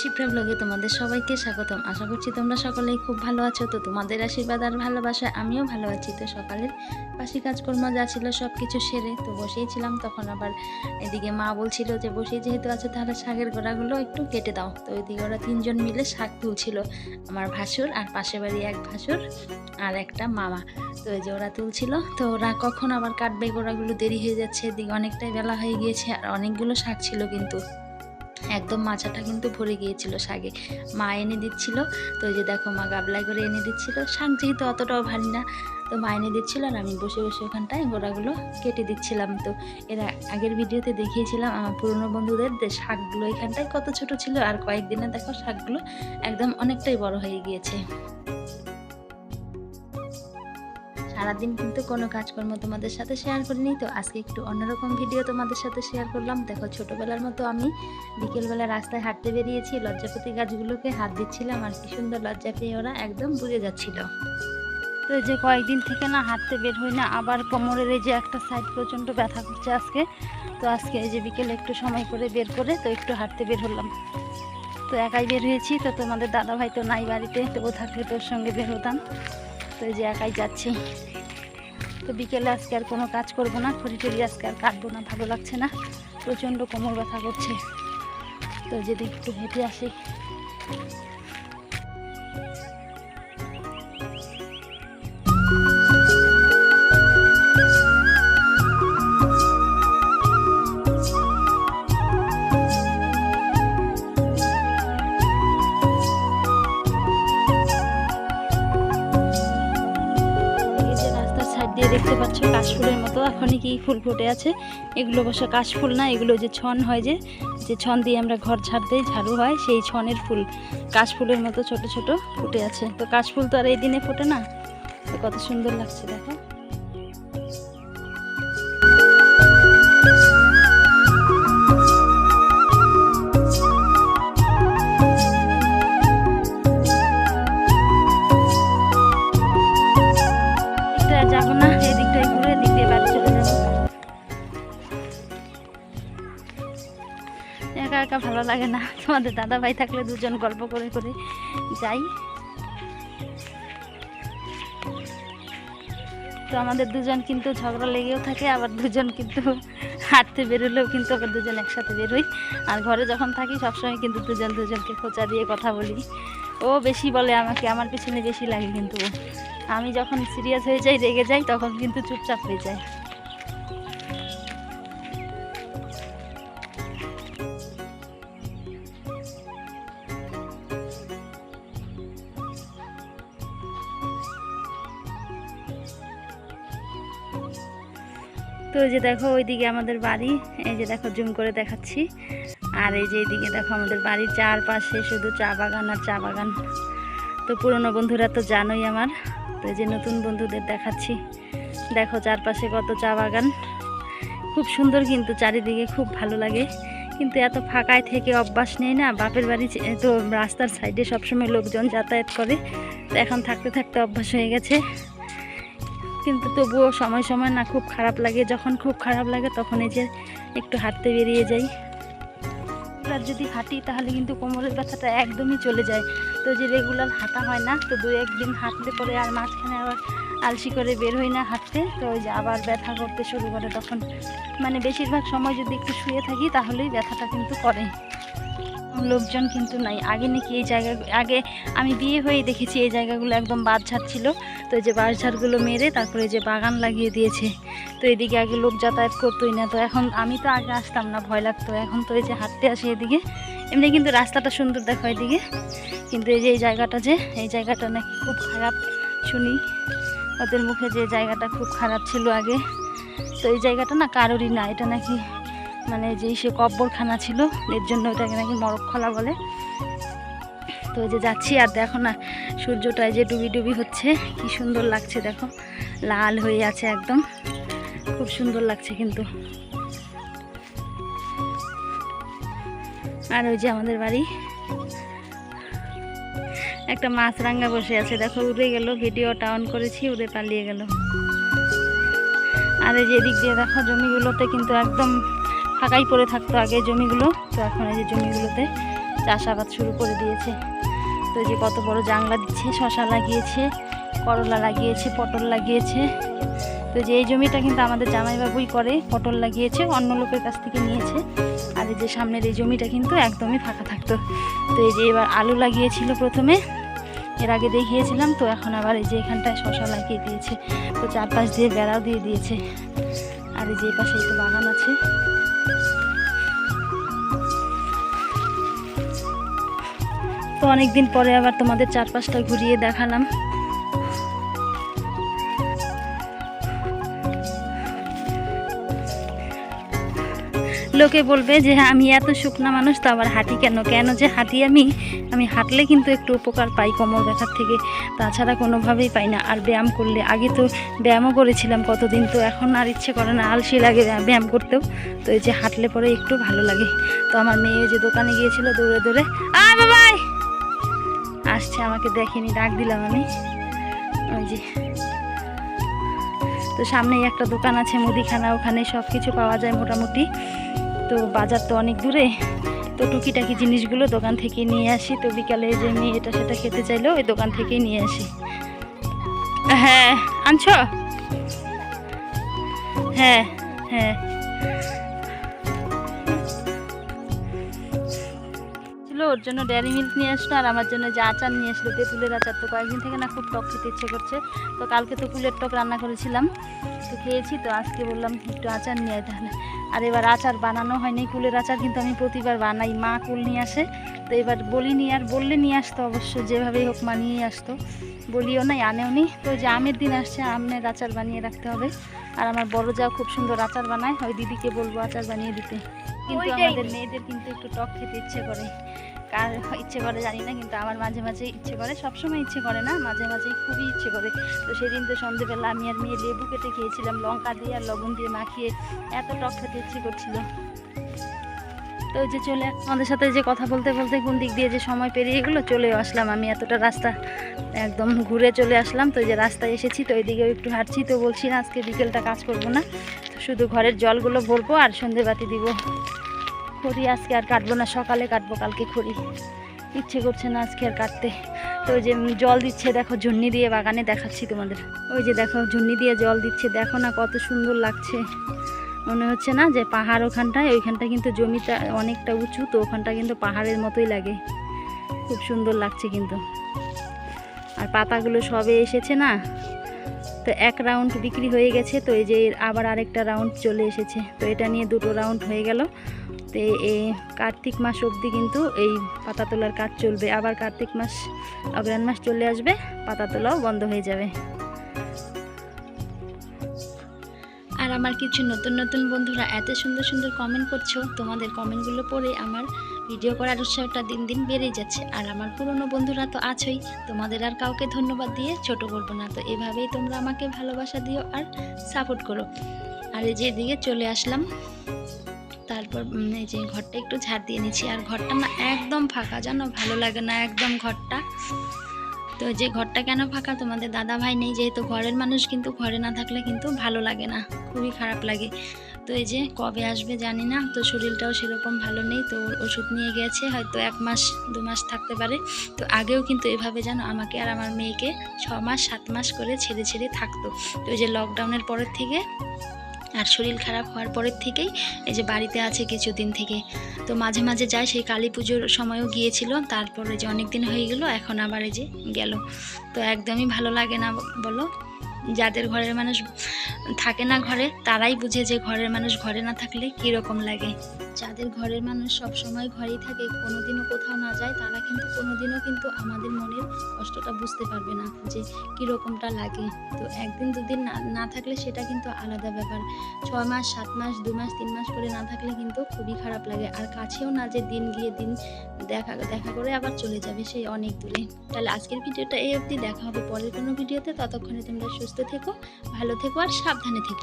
শিপ্রা ব্লগে তোমাদের সবাইকে স্বাগতম। আশা করছি তোমরা সকলেই খুব ভালো আছো। তো তোমাদের আশীর্বাদ আর ভালোবাসায় আমিও ভালো আছি। তো সকালের বাসি কাজকর্ম যা ছিল সব কিছু সেরে তো বসেইছিলাম তখন আবার এদিকে মা বলছিল যে বসেই যেহেতু আছে তাহলে শাকের গোড়াগুলো একটু কেটে দাও। তো ওইদিকে ওরা তিনজন মিলে শাক তুলছিল, আমার ভাসুর আর পাশে বাড়ি এক ভাসুর আর একটা মামা। তো এই যে ওরা তুলছিল, তো ওরা কখন আবার কাটবে গোড়াগুলো দেরি হয়ে যাচ্ছে, এদিকে অনেকটাই বেলা হয়ে গিয়েছে আর অনেকগুলো শাক ছিল কিন্তু। একদম মাছাটা কিন্তু ভরে গিয়েছিল শাগে। মা এনে দিচ্ছিল, তো যে দেখো মা গাবলাই করে এনে দিচ্ছিল। শাক যেহেতু অতটাও ভারী না, তো মা এনে দিচ্ছিল আর আমি বসে বসে ওখানটায় গোড়াগুলো কেটে দিচ্ছিলাম। তো এরা আগের ভিডিওতে দেখিয়েছিলাম আমার পুরনো বন্ধুদের যে শাকগুলো এখানটায় কত ছোট ছিল আর কয়েকদিনে দেখো শাকগুলো একদম অনেকটাই বড় হয়ে গিয়েছে। সারাদিন কিন্তু কোনো কাজকর্ম তোমাদের সাথে শেয়ার করিনি, তো আজকে একটু অন্যরকম ভিডিও তোমাদের সাথে শেয়ার করলাম। দেখো, ছোটোবেলার মতো আমি বিকেলবেলা রাস্তায় হাঁটতে বেরিয়েছি, লজ্জাপতি গাছগুলোকে হাত দিচ্ছিলাম আর কি সুন্দর লজ্জা পেয়ে ওরা একদম বুঝে যাচ্ছিল। তো এই যে কয়েকদিন থেকে না হাঁটতে বের হই না, আবার কোমরের এই যে একটা সাইড প্রচণ্ড ব্যথা করছে আজকে। তো আজকে এই যে বিকেলে একটু সময় করে বের করে, তো একটু হাঁটতে বের হলাম। তো একাই বের হয়েছি, তো তোমাদের দাদা ভাই তো নাই বাড়িতে, তো ও থাকলে তোর সঙ্গে বের হতাম। তো এই যে একাই যাচ্ছি। তো বিকেলে আজকে আর কোনো কাজ করব না খড়ি টড়ি আজকে আর কাটবো না, ভালো লাগছে না, প্রচণ্ড কোমর ব্যথা করছে। তো যদি একটু হেঁটে আসি। দেখতে পাচ্ছ, কাশফুলের মতো। এখনই কি ফুল ফুটে আছে। এগুলো অবশ্য কাশফুল না, এগুলো যে ছন হয় যে যে ছন দিয়ে আমরা ঘর ছাড় দিই ঝাড়ু হয়, সেই ছনের ফুল। কাশফুলের মতো ছোট ছোট ফুটে আছে। তো কাশফুল তো আর এই দিনে ফোটে না? তো কত সুন্দর লাগছে, দেখো। একা ভালো লাগে না। তোমাদের দাদা ভাই থাকলে দুজন গল্প করে করে যাই। তো আমাদের দুজন কিন্তু ঝগড়া লেগেও থাকে, আবার দুজন কিন্তু হাঁটতে বেরোলেও কিন্তু আবার দুজন একসাথে বেরোই। আর ঘরে যখন থাকি সবসময় কিন্তু দুজন দুজনকে খোঁচা দিয়ে কথা বলি। ও বেশি বলে আমাকে, আমার পিছনে বেশি লাগে কিন্তু আমি যখন সিরিয়াস হয়ে যাই, রেগে যাই, তখন কিন্তু চুপচাপ হয়ে যায়। তো এই যে দেখো, ওইদিকে আমাদের বাড়ি। এই যে দেখো, জুম করে দেখাচ্ছি। আর এই যে এইদিকে দেখো, আমাদের বাড়ির চারপাশে শুধু চা বাগান আর চা বাগান। তো পুরনো বন্ধুরা তো জানোই আমার। তো এই যে নতুন বন্ধুদের দেখাচ্ছি। দেখো, চারপাশে কত চা বাগান। খুব সুন্দর কিন্তু, চারিদিকে খুব ভালো লাগে। কিন্তু এত ফাঁকায় থেকে অভ্যাস নেই না। বাপের বাড়ি তো রাস্তার সাইডে সবসময় লোকজন যাতায়াত করে। তো এখন থাকতে থাকতে অভ্যাস হয়ে গেছে। কিন্তু তবুও সময় সময় না খুব খারাপ লাগে। যখন খুব খারাপ লাগে তখন এই যে একটু হাঁটতে বেরিয়ে যাই। আর যদি হাঁটি তাহলে কিন্তু কোমরের ব্যথাটা একদমই চলে যায়। তো যে রেগুলার হাঁটা হয় না, তো দু একদিন হাঁটলে পরে আর মাঝখানে আবার আলসি করে বের হই না হাঁটতে। তো ওই যে আবার ব্যথা করতে শুরু করে তখন। মানে বেশিরভাগ সময় যদি একটু শুয়ে থাকি তাহলেই ব্যথাটা কিন্তু করে লোকজন কিন্তু নাই। আগে নাকি এই জায়গা, আগে আমি বিয়ে হয়ে দেখেছি এই জায়গাগুলো একদম বাঁশঝাড় ছিল। তো এই যে বাঁশঝাড়গুলো মেরে তারপরে যে বাগান লাগিয়ে দিয়েছে। তো এদিকে আগে লোক যাতায়াত করতোই না। তো এখন আমি তো আগে আসতাম না, ভয় লাগতো। এখন তো এই যে হাঁটতে আসি এদিকে। এমনি কিন্তু রাস্তাটা সুন্দর দেখো এদিকে। কিন্তু এই যে এই জায়গাটা যে, এই জায়গাটা নাকি খুব খারাপ শুনি। ওদের মুখে যে জায়গাটা খুব খারাপ ছিল আগে। তো এই জায়গাটা না কারোরই না। এটা নাকি মানে যেই সে কব্বরখানা ছিল, এর জন্য ওটাকে নাকি মরকখলা বলে। তো যে যাচ্ছি, আর দেখো না সূর্যটা যে ডুবি ডুবি হচ্ছে, কি সুন্দর লাগছে দেখো। লাল হয়ে আছে একদম, খুব সুন্দর লাগছে কিন্তু। আর ওই যে আমাদের বাড়ি, একটা মাছ রাঙ্গা বসে আছে, দেখো, উড়ে গেল ভিডিওটা অন করেছি, উড়ে পালিয়ে গেল। আর এই যে এদিক দিয়ে দেখো, জমিগুলোতে কিন্তু একদম ফাঁকাই পড়ে থাকতো আগে জমিগুলো, তো এখন এই যে জমিগুলোতে চাষাবাদ শুরু করে দিয়েছে। তো যে কত বড় জাংলা দিচ্ছে, শশা লাগিয়েছে, করলা লাগিয়েছে, পটল লাগিয়েছে। তো যে এই জমিটা কিন্তু আমাদের জামাইবাবুই করে, পটল লাগিয়েছে, অন্য লোকের কাছ থেকে নিয়েছে। আর এই যে সামনের এই জমিটা কিন্তু একদমই ফাঁকা থাকতো। তো এই যে এবার আলু লাগিয়েছিল প্রথমে, এর আগে দেখিয়েছিলাম, তো এখন আবার এই যে এখানটায় শশা লাগিয়ে দিয়েছে। তো চারপাশ দিয়ে বেড়াও দিয়ে দিয়েছে। এই যে পাশে একটু বাগান আছে। তো অনেকদিন পরে আবার তোমাদের চারপাশটা ঘুরিয়ে দেখালাম। লোকে বলবে যে হ্যাঁ, আমি এত শুকনা মানুষ তো আবার হাঁটি কেন? কেন যে হাঁটি আমি? আমি হাঁটলে কিন্তু একটু উপকার পাই কোমর ব্যথার থেকে। তাছাড়া কোনোভাবেই পাই না। আর ব্যায়াম করলে আগে তো ব্যায়ামও করেছিলাম কতদিন তো এখন আর ইচ্ছে করে না। আলসি লাগে ব্যায়াম- করতেও। তো এই যে হাঁটলে পরে একটু ভালো লাগে। তো আমার মেয়ে যে দোকানে গিয়েছিল দৌড়ে দৌড়ে আয় বাবাই আসছে আমাকে দেখেনি ডাক দিলাম আমি। ওই যে। তো সামনেই একটা দোকান আছে মুদিখানা ওখানে সব কিছু পাওয়া যায় মোটামুটি। তো বাজার তো অনেক দূরে, তো টুকিটাকি জিনিসগুলো দোকান থেকে নিয়ে আসি। তো বিকালে যে মেয়ে এটা সেটা খেতে চাইলেও ওই দোকান থেকেই নিয়ে আসি। হ্যাঁ আনছ? হ্যাঁ হ্যাঁ। ছিল ওর জন্য ডেয়ারি মিল্ক নিয়ে আসলো আর আমার জন্য যে আচার নিয়ে আসলো তেঁতুলের আচার তো কয়েকদিন থেকে না খুব টক খেতে ইচ্ছে করছে। তো কালকে তো কুলের টক রান্না করেছিলাম তো খেয়েছি তো আজকে বললাম একটু আচার নিয়ে আয় তাহলে। আর এবার আচার বানানো হয়নি কুলের আচার কিন্তু আমি প্রতিবার বানাই মা কুল নিয়ে আসে। তো এবার বলিনি আর বললে নিয়ে আসতো অবশ্য যেভাবেই হোক মা নিয়ে আসতো। বলিও নাই আনেও নি। তো ওই যে আমের দিন আসছে আমের আচার বানিয়ে রাখতে হবে। আর আমার বড় যাও খুব সুন্দর আচার বানায় ওই দিদিকে বলব আচার বানিয়ে দিতে। কিন্তু আমাদের মেয়েদের কিন্তু একটু টক খেতে ইচ্ছে করে। কার ইচ্ছে করে জানি না, কিন্তু আমার মাঝে মাঝে ইচ্ছে করে, সবসময় ইচ্ছে করে না, মাঝে মাঝেই খুবই ইচ্ছে করে। তো সেদিন তো সন্ধেবেলা আমি আর মেয়ে লেবু কেটে খেয়েছিলাম, লঙ্কা দিয়ে আর লবণ দিয়ে মাখিয়ে এত টক খেতে ইচ্ছে করছিল। তো যে চলে আমাদের সাথে যে কথা বলতে বলতে কোন দিক দিয়ে যে সময় পেরিয়ে গেলো চলে আসলাম আমি এতটা রাস্তা একদম ঘুরে চলে আসলাম। তো যে রাস্তায় এসেছি, তো ওইদিকেও একটু হাঁটছি, তো বলছি না আজকে বিকেলটা কাজ করব না শুধু ঘরের জলগুলো ভরবো আর সন্ধে বাতি দিব। খড়ি আজকে আর কাটবো না, সকালে কাটবো, কালকে খড়ি। ইচ্ছে করছে না আজকে আর কাটতে। তো ওই যে জল দিচ্ছে, দেখো ঝুন্নি দিয়ে বাগানে দেখাচ্ছি তোমাদের। ওই যে দেখো ঝুন্নি দিয়ে জল দিচ্ছে, দেখো না কত সুন্দর লাগছে। মনে হচ্ছে না যে পাহাড় ওখানটায়, ওইখানটা কিন্তু জমিটা অনেকটা উঁচু, তো ওখানটা কিন্তু পাহাড়ের মতোই লাগে। খুব সুন্দর লাগছে কিন্তু। আর পাতাগুলো সবে এসেছে না? তো এক রাউন্ড বিক্রি হয়ে গেছে, তো এই যে আবার আরেকটা রাউন্ড চলে এসেছে। তো এটা নিয়ে দুটো রাউন্ড হয়ে গেল। তো এই কার্তিক মাস অবধি কিন্তু এই পাতা তোলার কাজ চলবে। আবার কার্তিক মাস অগ্রাণ মাস চলে আসবে, পাতা তোলাও বন্ধ হয়ে যাবে। আর আমার কিছু নতুন নতুন বন্ধুরা এত সুন্দর সুন্দর কমেন্ট করছ, তোমাদের কমেন্টগুলো পড়ে আমার ভিডিও করার উৎসাহটা দিন দিন বেড়েই যাচ্ছে। আর আমার পুরনো বন্ধুরা তো আছোই, তোমাদের আর কাউকে ধন্যবাদ দিয়ে ছোট করব না। তো এভাবেই তোমরা আমাকে ভালোবাসা দিও আর সাপোর্ট করো। আর এই যে এদিকে চলে আসলাম। তারপর এই যে ঘরটা একটু ঝাড় দিয়ে নিচ্ছি। আর ঘরটা না একদম ফাঁকা, জানো? ভালো লাগে না একদম ঘরটা। তো যে ঘরটা কেন ফাঁকা? তোমাদের দাদা ভাই নেই, যেহেতু ঘরের মানুষ, কিন্তু ঘরে না থাকলে কিন্তু ভালো লাগে না। খুবই খারাপ লাগে। তো এই যে কবে আসবে জানি না, তো শরীরটাও সেরকম ভালো নেই, তো ওষুধ নিয়ে গেছে, হয়তো এক মাস, দু মাস থাকতে পারে। তো আগেও কিন্তু এভাবে, জানো, আমাকে আর আমার মেয়েকে ছ মাস, সাত মাস করে ছেড়ে ছেড়ে থাকতো। তো এই যে লকডাউনের পরের থেকে আর শরীর খারাপ হওয়ার পরের থেকেই এই যে বাড়িতে আছে কিছুদিন থেকে। তো মাঝে মাঝে যায়, সেই কালী পুজোর সময়ও গিয়েছিল, তারপরে যে অনেক দিন হয়ে গেল, এখন আবার এই যে গেল। তো একদমই ভালো লাগে না বলো। যাদের ঘরের মানুষ থাকে না ঘরে, তারাই বুঝে যে ঘরের মানুষ ঘরে না থাকলে কীরকম লাগে। যাদের ঘরের মানুষ সব সময় ঘরেই থাকে, কোনোদিনও কোথাও না যায়, তারা কিন্তু কোনোদিনও কিন্তু আমাদের মনের কষ্টটা বুঝতে পারবে না যে কীরকমটা লাগে। তো একদিন দুদিন না না থাকলে সেটা কিন্তু আলাদা ব্যাপার। ছ মাস, সাত মাস, দু মাস, তিন মাস করে না থাকলে কিন্তু খুবই খারাপ লাগে। আর কাছেও না যে দিন গিয়ে দিন দেখা দেখা করে আবার চলে যাবে সেই অনেক দূরে। তাহলে আজকের ভিডিওটা এই অবধি, দেখা হবে পরের কোনো ভিডিওতে। ততক্ষণে তোমরা সুস্থ থেকো, ভালো থেকো আর সাবধানে থেকো।